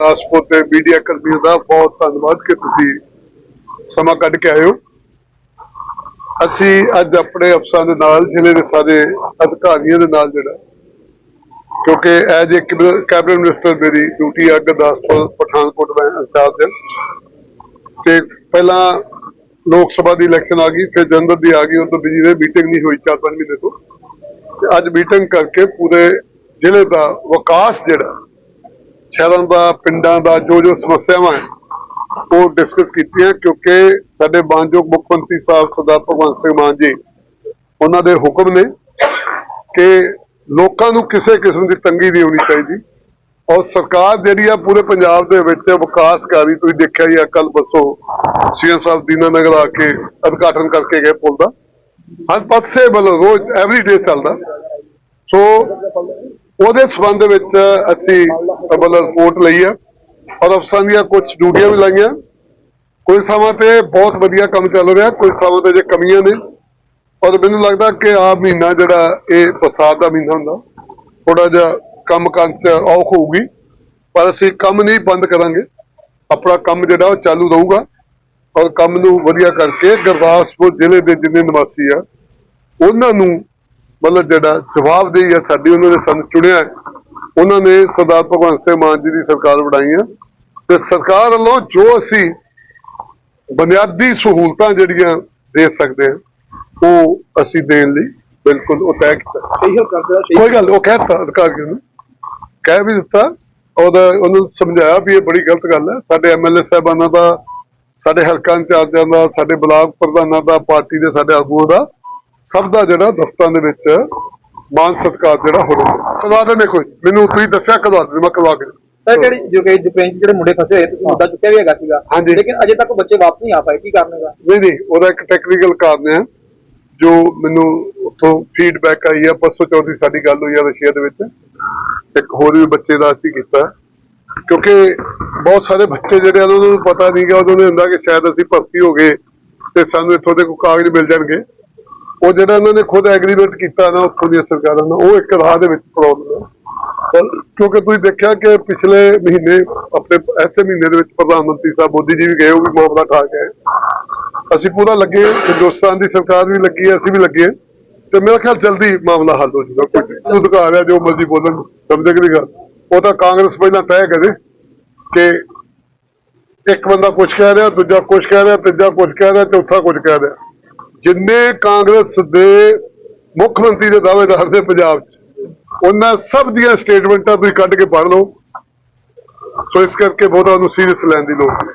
ਗੁਰਦਾਸਪੁਰ ਦੇ ਮੀਡੀਆ ਕਰਮੀਆਂ ਦਾ ਬਹੁਤ ਧੰਨਵਾਦ ਕਿ ਤੁਸੀਂ ਸਮਾਂ ਕੱਢ ਕੇ ਆਏ ਹੋ। ਅਸੀਂ ਅੱਜ ਆਪਣੇ ਅਫਸਰਾਂ ਦੇ ਨਾਲ, ਜ਼ਿਲ੍ਹੇ ਦੇ ਸਾਰੇ ਅਧਿਕਾਰੀਆਂ ਦੇ ਨਾਲ ਜਿਹੜਾ, ਕਿਉਂਕਿ ਐਜ ਇੱਕ ਕੈਬਨਿਟ ਮਿਨਿਸਟਰ ਮੇਰੀ ਡਿਊਟੀ ਹੈ ਗੁਰਦਾਸਪੁਰ, ਪਠਾਨਕੋਟ ਮੈਂ ਇੰਚਾਰਜ। ਹਾਂ ਤੇ ਪਹਿਲਾਂ ਲੋਕ ਸਭਾ ਦੀ ਇਲੈਕਸ਼ਨ ਆ ਗਈ, ਫਿਰ ਜਨਰਲ ਦੀ ਆ ਗਈ ਉਹ ਤੋਂ ਬਿਜ਼ੀ ਰਹੇ, ਮੀਟਿੰਗ ਨਹੀਂ ਹੋਈ ਚਾਰ ਪੰਜ ਮਹੀਨੇ ਤੋਂ। ਤੇ ਅੱਜ ਮੀਟਿੰਗ ਕਰਕੇ ਪੂਰੇ ਜ਼ਿਲ੍ਹੇ ਦਾ ਵਿਕਾਸ ਜਿਹੜਾ ਸ਼ਹਿਰਾਂ ਦਾ, ਪਿੰਡਾਂ ਦਾ ਜੋ ਜੋ ਸਮੱਸਿਆਵਾਂ ਹੈ, ਉਹ ਡਿਸਕਸ ਕੀਤੀਆਂ ਕਿਉਂਕਿ ਸਾਡੇ ਮਾਨਯੋਗ ਮੁੱਖ ਮੰਤਰੀ ਸਾਹਿਬ ਸਰਦਾਰ ਭਗਵੰਤ ਸਿੰਘ ਮਾਨ ਜੀ, ਉਹਨਾਂ ਦੇ ਹੁਕਮ ਨੇ ਕਿ ਲੋਕਾਂ ਨੂੰ ਕਿਸੇ ਕਿਸਮ ਦੀ ਤੰਗੀ ਨਹੀਂ ਹੋਣੀ ਚਾਹੀਦੀ ਔਰ ਸਰਕਾਰ ਜਿਹੜੀ ਆ ਪੂਰੇ ਪੰਜਾਬ ਦੇ ਵਿੱਚ ਵਿਕਾਸ ਕਰ ਤੁਸੀਂ ਦੇਖਿਆ ਹੀ ਆ ਕੱਲ ਬਸੋ ਸੀਐਮ ਸਾਹਿਬ ਦੀਨਾਨਗਰ ਆ ਕੇ ਉਦਘਾਟਨ ਕਰਕੇ ਗਏ ਪੁਲ ਦਾ। ਹਰ ਪਾਸੇ ਮਤਲਬ ਰੋਜ਼ ਐਵਰੀ ਡੇ ਚੱਲਦਾ। ਸੋ ਉਹਦੇ ਸਬੰਧ ਵਿੱਚ ਅਸੀਂ ਮਤਲਬ ਰਿਪੋਰਟ ਲਈ ਆ। ਔਰ ਅਫਸਰਾਂ ਦੀਆਂ ਕੁਝ ਡਿਊਟੀਆਂ ਵੀ ਲਾਈਆਂ। ਕੋਈ ਥਾਵਾਂ ਤੇ ਬਹੁਤ ਵਧੀਆ ਕੰਮ ਚੱਲ ਰਿਹਾ। ਕੋਈ ਥਾਵਾਂ ਤੇ ਜੇ ਕਮੀਆਂ ਨੇ। ਔਰ ਮੈਨੂੰ ਲੱਗਦਾ ਕਿ ਆ ਮਹੀਨਾ ਜਿਹੜਾ ਇਹ ਬਰਸਾਤ ਦਾ ਮਹੀਨਾ ਹੁੰਦਾ ਥੋੜਾ ਜਿਹਾ ਕੰਮ ਕਰਨ ਚ ਔਖ ਹੋਊਗੀ। ਪਰ ਅਸੀਂ ਕੰਮ ਨਹੀਂ ਬੰਦ ਕਰਾਂਗੇ। ਆਪਣਾ ਕੰਮ ਜਿਹੜਾ ਉਹ ਚਾਲੂ ਰਹੂਗਾ। ਔਰ ਕੰਮ ਨੂੰ ਵਧੀਆ ਕਰਕੇ ਗੁਰਦਾਸਪੁਰ ਜ਼ਿਲ੍ਹੇ ਦੇ ਜਿੰਨੇ ਨਿਵਾਸੀ ਆ, ਉਹਨਾਂ ਨੂੰ ਮਤਲਬ ਜਿਹੜਾ ਜਵਾਬਦੇਹੀ ਆ ਸਾਡੀ ਉਹਨਾਂ ਨੇ ਸਾਨੂੰ ਚੁਣਿਆ। ਹੈ। ਉਹਨਾਂ ਨੇ ਸਰਦਾਰ ਭਗਵੰਤ ਸਿੰਘ ਮਾਨ ਜੀ ਦੀ ਸਰਕਾਰ ਬਣਾਈ ਆ। ਤੇ ਸਰਕਾਰ ਵੱਲੋਂ ਜੋ ਅਸੀਂ ਬੁਨਿਆਦੀ ਸਹੂਲਤਾਂ ਜਿਹੜੀਆਂ ਦੇ ਸਕਦੇ ਹਾਂ ਉਹ ਅਸੀਂ ਦੇਣ ਲਈ ਬਿਲਕੁਲ ਉਹ ਤੈਅ ਕੀਤਾ ਕੋਈ ਗੱਲ ਉਹ ਕਹਿਤਾ ਅਧਿਕਾਰੀਆਂ ਨੂੰ? ਕਹਿ ਵੀ ਦਿੱਤਾ। ਉਹਦਾ ਉਹਨੂੰ ਸਮਝਾਇਆ ਵੀ ਇਹ ਬੜੀ ਗਲਤ ਗੱਲ ਹੈ ਸਾਡੇ ਐਮਐਲਏ ਸਾਹਿਬਾਨਾਂ ਦਾ ਸਾਡੇ ਹਲਕਾ ਇੰਚਾਰਜਾਂ ਦਾ ਸਾਡੇ ਬਲਾਕ ਪ੍ਰਧਾਨਾਂ ਦਾ ਪਾਰਟੀ ਦੇ ਸਾਡੇ ਆਗੂਆਂ ਦਾ ਸਭ ਦਾ ਜਿਹੜਾ ਦਫ਼ਤਰਾਂ ਦੇ ਵਿੱਚ ਮਾਨ ਸਤਿਕਾਰ ਜਿਹੜਾ ਹੋ ਰਿਹਾ। ਕਰਵਾ ਦੇਣੇ ਕੋਈ ਮੈਨੂੰ ਤੁਸੀਂ ਦੱਸਿਆ ਕਰਵਾ ਦੇ ਮੈਂ ਕਰਵਾ ਕੇ। ਸਰ ਕਿਹੜੀ ਜੋ ਕਿ ਜੁਪੇਨ ਜਿਹੜੇ ਮੁੰਡੇ ਫਸੇ ਹੋਏ ਤੁਸੀਂ ਮੁੱਦਾ ਚੁੱਕਿਆ ਵੀ ਹੈਗਾ ਸੀਗਾ। ਲੇਕਿਨ ਅਜੇ ਤੱਕ ਬੱਚੇ ਵਾਪਸ ਨਹੀਂ ਆ ਪਾਏ ਕੀ ਕਾਰਨ ਹੈਗਾ? ਨਹੀਂ ਨਹੀਂ ਉਹਦਾ ਇੱਕ ਟੈਕਨੀਕਲ ਕਾਰਨ ਹੈ ਜੋ ਮੈਨੂੰ ਉੱਥੋਂ ਫੀਡਬੈਕ ਆਈ ਹੈ ਪਰਸੋਂ ਚੌਥੀ ਸਾਡੀ ਗੱਲ ਹੋਈ ਹੈ ਰਸ਼ੀਆ ਦੇ ਵਿੱਚ। ਇੱਕ ਹੋਰ ਵੀ ਬੱਚੇ ਦਾ ਅਸੀਂ ਕੀਤਾ। ਕਿਉਂਕਿ ਬਹੁਤ ਸਾਰੇ ਬੱਚੇ ਜਿਹੜੇ ਉਹਨਾਂ ਨੂੰ ਪਤਾ ਨਹੀਂ ਗਾ ਉਹਨਾਂ ਨੂੰ ਹੁੰਦਾ ਕਿ ਸ਼ਾਇਦ ਅਸੀਂ ਭਰਤੀ ਹੋ ਗਏ ਤੇ ਸਾਨੂੰ ਇੱਥੋਂ ਦੇ ਕੋਈ ਕਾਗਜ਼ ਮਿਲ ਜਾਣਗੇ। ਉਹ ਜਿਹੜਾ ਇਹਨਾਂ ਨੇ ਖੁਦ ਐਗਰੀਮੈਂਟ ਕੀਤਾ ਨਾ ਉੱਥੋਂ ਦੀਆਂ ਸਰਕਾਰਾਂ ਨਾਲ ਉਹ ਇੱਕ ਰਾਹ ਦੇ ਵਿੱਚ ਪ੍ਰੋਬਲਮ ਹੈ ਕਿਉਂਕਿ ਤੁਸੀਂ ਦੇਖਿਆ ਕਿ ਪਿਛਲੇ ਮਹੀਨੇ ਆਪਣੇ ਐਸੇ ਮਹੀਨੇ ਦੇ ਵਿੱਚ ਪ੍ਰਧਾਨ ਮੰਤਰੀ ਸਾਹਿਬ ਮੋਦੀ ਜੀ ਵੀ ਗਏ, ਉਹ ਵੀ ਮਾਮਲਾ ਠਾ ਗਏ ਅਸੀਂ ਪੂਰਾ ਲੱਗੇ, ਹਿੰਦੁਸਤਾਨ ਦੀ ਸਰਕਾਰ ਵੀ ਲੱਗੀ ਹੈ, ਅਸੀਂ ਵੀ ਲੱਗੇ। ਹਾਂ। ਤੇ ਮੇਰਾ ਖਿਆਲ ਜਲਦੀ ਮਾਮਲਾ ਹੱਲ ਹੋ ਜਾਊਗਾ। ਕੋਈ ਅਧਿਕਾਰ ਹੈ, ਜੋ ਮਰਜ਼ੀ ਬੋਲਣ, ਸਮਝੇ ਕਿ ਗੱਲ। ਉਹ ਤਾਂ ਕਾਂਗਰਸ ਪਹਿਲਾਂ ਤੈਅ ਕਰੇ ਕਿ ਇੱਕ ਬੰਦਾ ਕੁਝ ਕਹਿ ਰਿਹਾ, ਦੂਜਾ ਕੁਝ ਕਹਿ ਰਿਹਾ, ਤੀਜਾ ਕੁਝ ਕਹਿ ਰਿਹਾ, ਚੌਥਾ ਕੁਝ ਕਹਿ ਰਿਹਾ। ਜਿੰਨੇ ਕਾਂਗਰਸ ਦੇ ਮੁੱਖ ਮੰਤਰੀ ਦੇ ਦਾਅਵੇਦਾਰ ਨੇ ਪੰਜਾਬ 'ਚ, ਉਹਨਾਂ ਸਭ ਦੀਆਂ ਸਟੇਟਮੈਂਟਾਂ ਤੁਸੀਂ ਕੱਢ ਕੇ ਪੜ੍ਹ ਲਓ। ਸੋ ਇਸ ਕਰਕੇ ਬਹੁਤਾ ਉਹਨੂੰ ਸੀਰੀਅਸ ਲੈਣ ਦੀ ਲੋੜ ਨਹੀਂ।